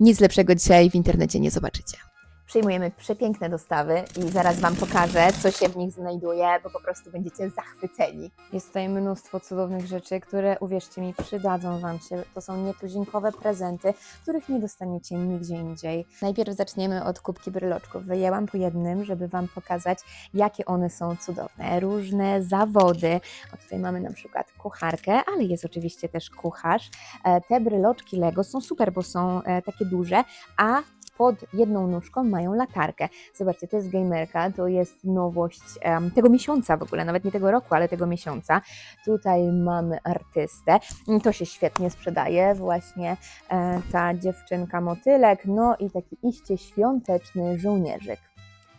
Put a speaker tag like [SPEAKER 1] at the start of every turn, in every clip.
[SPEAKER 1] Nic lepszego dzisiaj w internecie nie zobaczycie. Przyjmujemy przepiękne dostawy i zaraz Wam pokażę, co się w nich znajduje, bo po prostu będziecie zachwyceni.
[SPEAKER 2] Jest tutaj mnóstwo cudownych rzeczy, które uwierzcie mi, przydadzą Wam się. To są nietuzinkowe prezenty, których nie dostaniecie nigdzie indziej. Najpierw zaczniemy od kubki bryloczków. Wyjęłam po jednym, żeby Wam pokazać, jakie one są cudowne. Różne zawody. O, tutaj mamy na przykład kucharkę, ale jest oczywiście też kucharz. E, Te bryloczki Lego są super, bo są e, takie duże, a pod jedną nóżką mają latarkę. Zobaczcie, to jest gamerka, to jest nowość em, tego miesiąca w ogóle, nawet nie tego roku, ale tego miesiąca. Tutaj mamy artystę, to się świetnie sprzedaje, właśnie e, ta dziewczynka motylek, no i taki iście świąteczny żołnierzyk.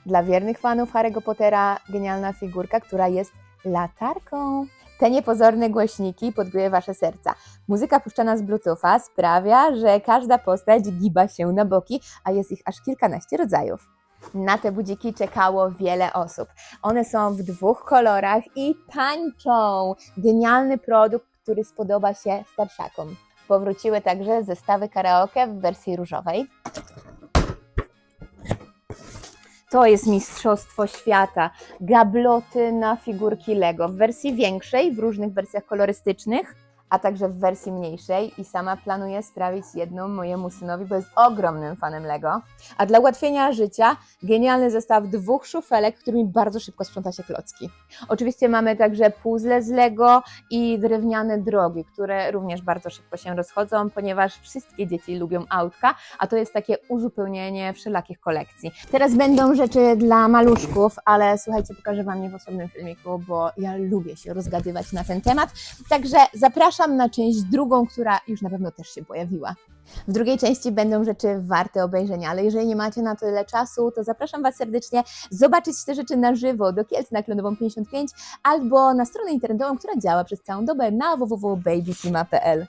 [SPEAKER 2] Dla wiernych fanów Harry'ego Pottera genialna figurka, która jest latarką. Te niepozorne głośniki podgryły Wasze serca. Muzyka puszczana z Bluetootha sprawia, że każda postać giba się na boki, a jest ich aż kilkanaście rodzajów.
[SPEAKER 1] Na te budziki czekało wiele osób. One są w dwóch kolorach i tańczą. Genialny produkt, który spodoba się starszakom. Powróciły także zestawy karaoke w wersji różowej.
[SPEAKER 2] To jest Mistrzostwo Świata. Gabloty na figurki Lego w wersji większej, w różnych wersjach kolorystycznych.
[SPEAKER 1] A także w wersji mniejszej i sama planuję sprawić jedną mojemu synowi, bo jest ogromnym fanem Lego.
[SPEAKER 2] A dla ułatwienia życia genialny zestaw dwóch szufelek, którymi bardzo szybko sprząta się klocki.
[SPEAKER 1] Oczywiście mamy także puzzle z Lego i drewniane drogi, które również bardzo szybko się rozchodzą, ponieważ wszystkie dzieci lubią autka, a to jest takie uzupełnienie wszelakich kolekcji. Teraz będą rzeczy dla maluszków, ale słuchajcie, pokażę Wam je w osobnym filmiku, bo ja lubię się rozgadywać na ten temat. Także zapraszam na część drugą, która już na pewno też się pojawiła. W drugiej części będą rzeczy warte obejrzenia, ale jeżeli nie macie na tyle czasu, to zapraszam Was serdecznie zobaczyć te rzeczy na żywo do Kielc na Klonową 55 albo na stronę internetową, która działa przez całą dobę na www.babysima.pl.